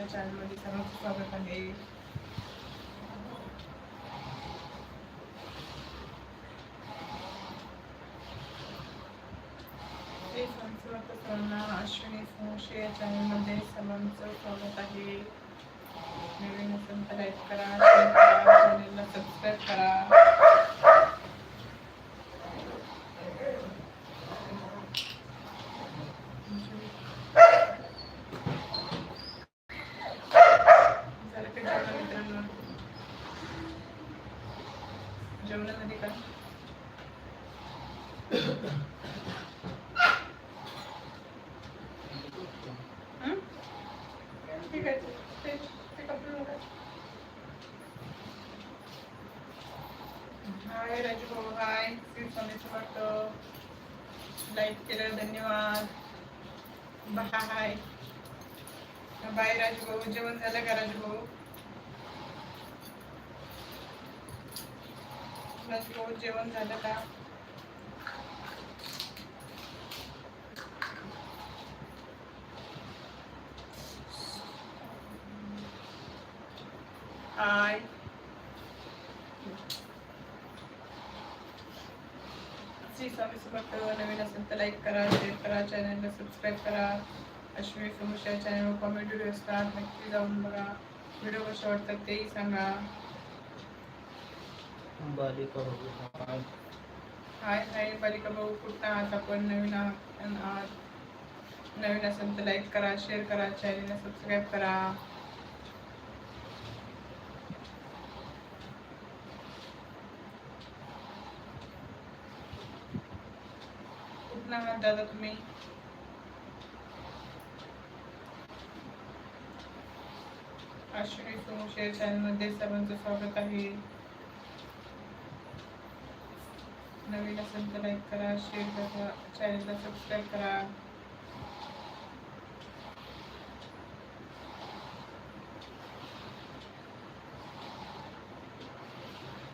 अश्विनी चॅनलमध्ये सर्वांचं स्वागत आहे. श्री स्वामी सर्वांना अश्विनी संशय या चॅनलमध्ये सर्वांचं स्वागत आहे. नवीन असेल तर लाईक करा शेअर करा चॅनलला सबस्क्राईब करा झालं का जेवण मित्रांनो जेवणामध्ये का हं? ठीक आहे ते ते कपडे नका. हाय राजू भाऊ हाय श्री स्वामी समर्थ सबस्क्राईब केलं धन्यवाद. बाय बाय राजू भाऊ जेवण झालं का राजू भाऊ भाऊ जेवण झालं का? हाय श्री स्वामी समर्थ नवीन असेल तर लाईक करा शेअर करा चॅनलला सबस्क्राईब करा. अश्विनी समोरच्या चॅनलवर कॉमेडी व्हिडिओ असतात नक्की जाऊन बघा. व्हिडिओ कसे वाटतात तेही सांगा. हाय. हाय बालिका भाऊ कुठं आहात आपण? नवीन आहात नवीन असेल तर लाईक करा शेअर करा चॅनलला सबस्क्राईब करा. कुठं आहात दादा तुम्ही अश्विनी सोमशेर चॅनलमध्ये सर्वांचं स्वागत आहे. नवीन असेल तर लाईक करा शेअर करा चॅनलला सबस्क्राईब करा.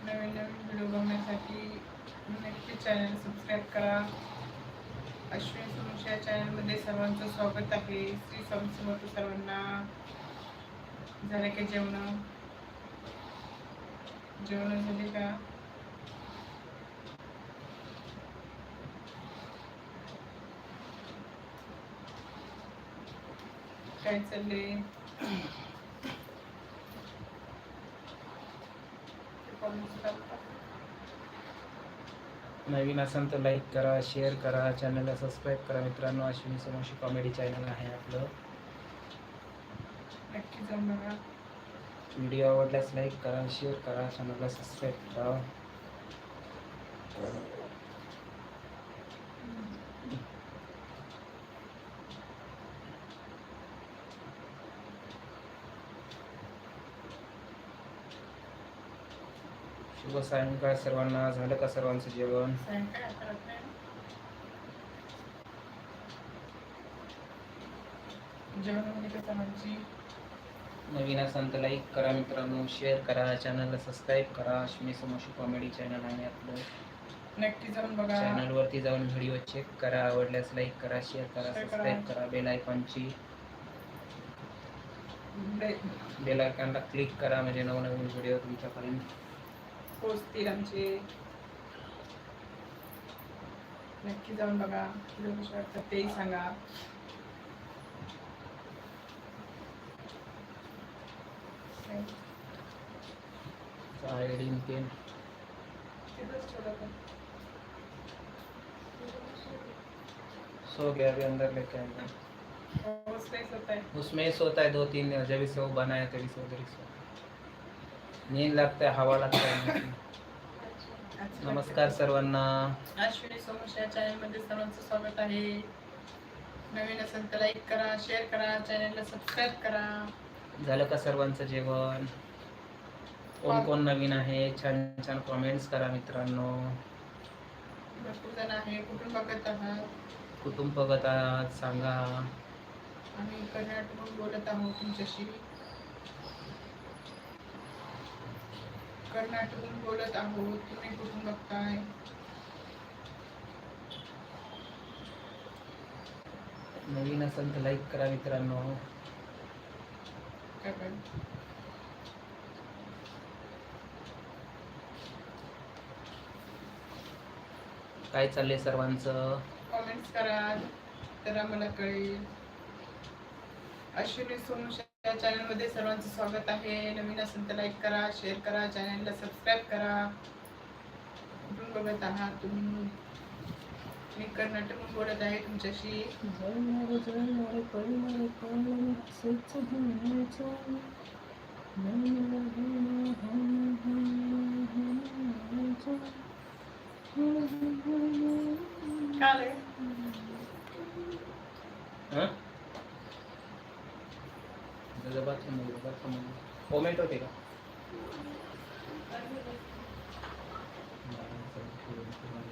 नवीन नवीन व्हिडिओ बघण्यासाठी नक्की चॅनल सबस्क्राईब करा. अश्विनी सुमुश या चॅनलमध्ये सर्वांचं स्वागत आहे. श्री स्वामी समर्थ सर्वांना. झालं का जेवण? जेवण झाले का? काय चाललंय. नवीन असेल तर लाईक करा शेअर करा चॅनलला सबस्क्राईब करा मित्रांनो. अश्विनी समोशी कॉमेडी चॅनल आहे आपलं. नक्की जाऊन बघा. व्हिडिओ आवडल्यास लाईक करा शेअर करा चॅनलला सबस्क्राईब करा. शुभ सायंकाळ सर्वांना. झालं का सर्वांचं जेवण? नवीन असाल तर लाईक करा मित्रांनो. शेअर करा. चॅनलला सबस्क्राईब करा. अश्विनी समोशी कॉमेडी चॅनल आहे आपलं. नक्की जाऊन बघा चॅनल वरती जाऊन व्हिडिओ चेक करा. आवडल्यास लाईक करा. शेअर करा. सबस्क्राईब करा. बेल आयकॉनची बेल आयकॉनला क्लिक करा. म्हणजे नवनवीन व्हिडिओ तुमच्यापर्यंत. पोचतील आमचे नक्की जाऊन बघा. व्हिडिओ कसे वाटतात तेही सांगा पेन. सो गया अभी अंदर लेके आएँगे. हो, उसमें सोता है दो तीन जब भी सो बनाया तभी सो उधर सो नींद लगता हवा लगता. नमस्कार सर्वांना. अश्विनी सोमश या चॅनलमध्ये सर्वांचं स्वागत आहे. नवीन असेल तर लाईक करा शेअर करा चॅनलला सबस्क्राईब करा. झालं का सर्वांचं जेवण? कोण कोण नवीन आहे? छान छान कमेंट्स करा मित्रांनो. भरपूर जण आहे. कुठून बघत आहात? कुटुंब बघत आहात? सांगा. आम्ही कर्नाटकहून बोलत आहोत तुमच्याशी. कर्नाटकहून बोलत आहोत. तुम्ही कुठून बघताय? नवीन असेल तर लाईक करा मित्रांनो. काय चाललंय सर्वांचं? कॉमेंट्स करा. तर आम्हाला कळेल. अश्विनी सोनूच्या चॅनलमध्ये सर्वांचं स्वागत आहे. नवीन असेल तर लाईक करा शेअर करा चॅनलला सबस्क्राईब करा. कुठून बघत आहात तुम्ही. मी कर्नाटकहून बोलत आहे तुमच्याशी. काल? आहे. हं? तुझं bathroom आहे, होते का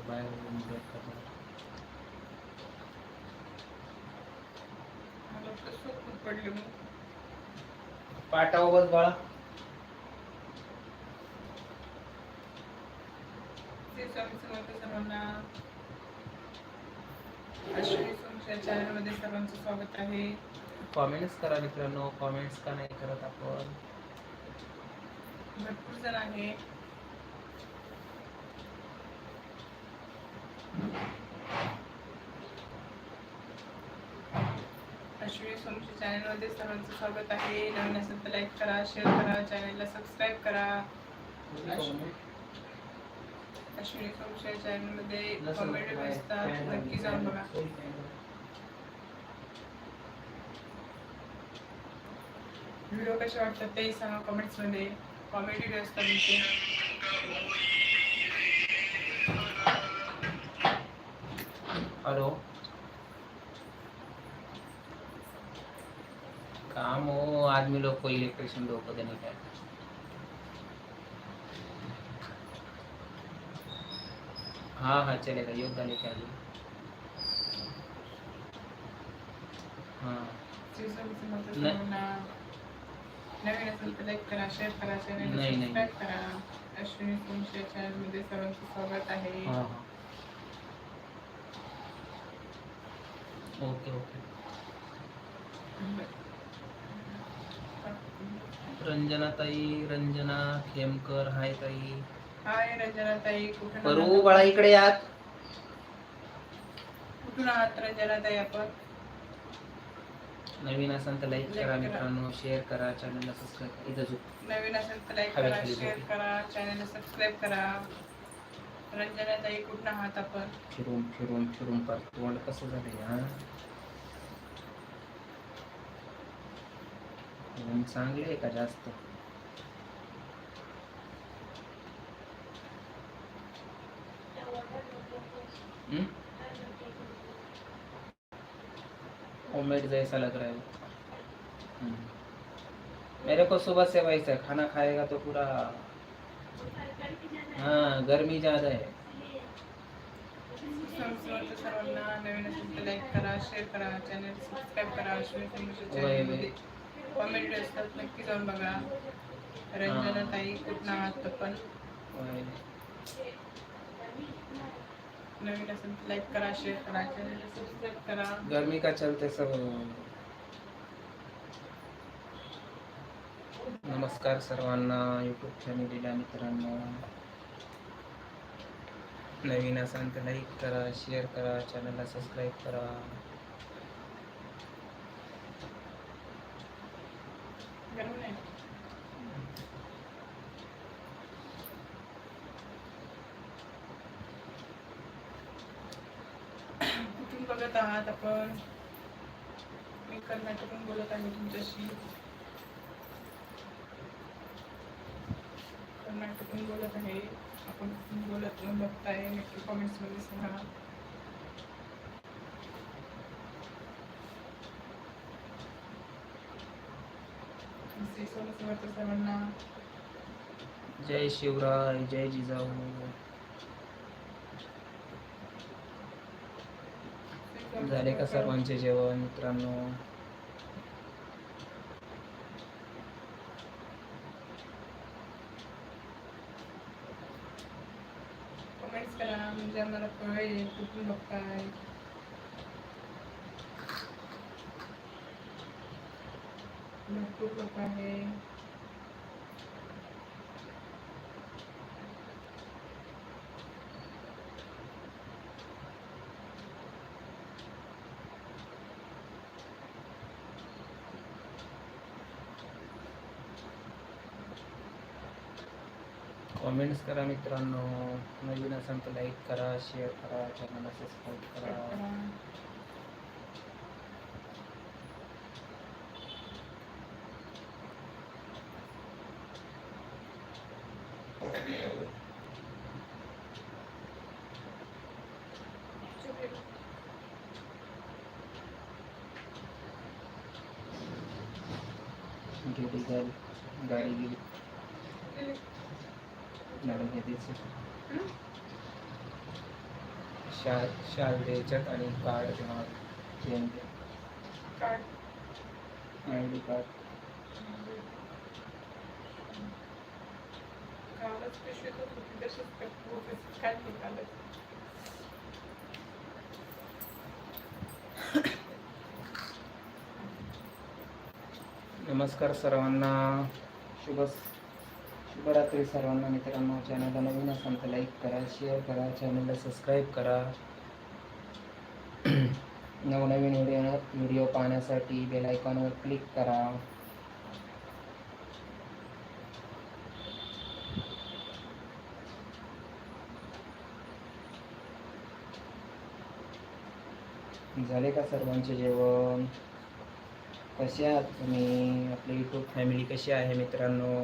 बाहेर बस बाळा सर्वांना अश्विनी सोमच्या चॅनलमध्ये सर्वांचं स्वागत आहे कॉमेंट्स करा मित्रांनो. कॉमेंट्स का नाही करत आपण? भरपूर जण आहे. अश्विनी सोमच्या चॅनलमध्ये सर्वांचं स्वागत आहे. नवीन असेल तर लाईक करा शेअर करा चॅनलला सबस्क्राईब करा. अश्विनी सोमच्या चॅनलमध्ये कॉमेडी असतात नक्की जाऊन बघा. व्हिडिओ कसे वाटतात ते सांगा कमेंट्समध्ये. कॉमेडी असतात हेलो काम हो आदमी लोग को इलेक्ट्रिशियन लोग को देने का है। हाँ चलेगा योगदान लेके आइए हाँ श्री स्वामी समर्थ नाही. सर्वांना नवीन असेल तर लाईक करा शेअर करा चॅनल नाही, नाही. सबस्क्राईब करा अश्विनी सोमच्या चॅनलमध्ये सर्वांचं स्वागत आहे हाँ हाँ ओके ओके रंजना ताई रंजना खेमकर हाय ताई हाय रंजना ताई कुठून परू आहात? बाळा इकडे यात कुठून आहात रंजना ताई आपण नवीन असाल तर लाईक करा. मित्रांनो शेअर करा चॅनलला सबस्क्राईब इथं झोप नवीन असेल तर लाईक करा शेअर झोप. करा चॅनलला सबस्क्राईब करा रंजना ताई कुठून आहात आपण फिरून फिरून फिरून पर तोंड कसं झालंय हा ऊन चांगले आहे का जास्त हम्म? ओमलेट जैसा लग रहा है हम्म। मेरे को सुबह से वैसा है खाना खाएगा तो पूरा हाँ गर्मी ज्यादा है समजवत सर्वांना नवीन असेल तर लाईक करा शेअर करा चॅनल सबस्क्राईब करा अश्विनी समोरच्या होय, चॅनलमध्ये कॉमेडी असतात नक्की जाऊन बघा रंजना हा. ताई कुठून आहात पण वय. नवीन असेल तर लाईक करा शेअर करा चॅनल सबस्क्राईब करा. गर्मी का चलते सब? नमस्कार सर्वांना यूट्यूब फॅमिलीला मित्रांनो. नवीन असाल तर लाईक करा शेअर करा चॅनलला सबस्क्राईब करा. गरम नाही कुठून बघत आहात आपण. मी कर्नाटकून बोलत आहे तुमच्याशी. कर्नाटकून बोलत आहे. आपण कुठून बोलत बघताय. नक्की कॉमेंट्समध्ये सांगा. श्री सर्वांना. जय शिवराय जय जिजाऊ. झाले का सर्वांचे जेवण मित्रांनो? कमेंट्स करा म्हणजे आम्हाला कळेल कुठून बघताय? भरपूर लोक आहे. कॉमेंट्स करा मित्रांनो. नवीन असेल तर लाईक करा शेअर करा चॅनलला सबस्क्राईब करा. गाडी गेली मॅडम हे द्यायचं द्यायच्यात आणि card pen card. I D card. कालच पिशवीत होती तशीच तशीच काढली कालच नमस्कार सर्वांना. शुभ शुभरात्री सर्वांना मित्रांनो. चॅनलला नवीन असाल तर लाईक करा शेअर करा. चॅनलला सबस्क्राईब करा. नवनवीन व्हिडिओ व्हिडिओ पाहण्यासाठी बेल आयकॉनवर क्लिक करा. झाले का सर्वांचे जेवण? कसे आहात तुम्ही? आपली यूट्यूब फॅमिली कशी आहे मित्रांनो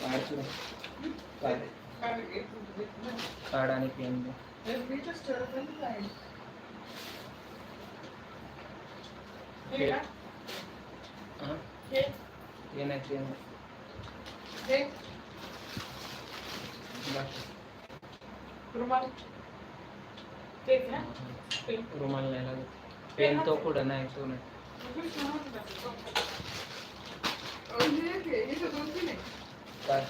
कार्ड सुरू. कार्ड आणि पेन. हे नाही. हे? हां हे? ते नाही हे? रुमाल? नाही लागत पेन तो कुठं नाही तो नाही. काय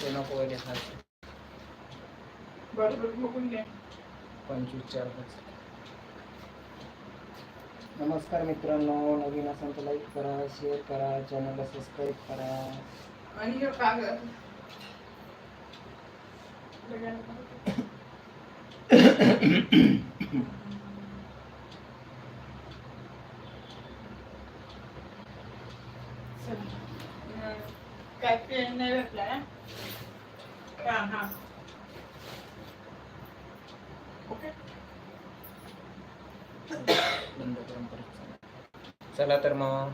ते नको पहिले हात बरं बरं बघून पंचवीस चार पाच नमस्कार मित्रांनो नवीन असेल तर लाईक करा शेअर करा चॅनलला सबस्क्राईब करा आणि हे कागद naglatter mo?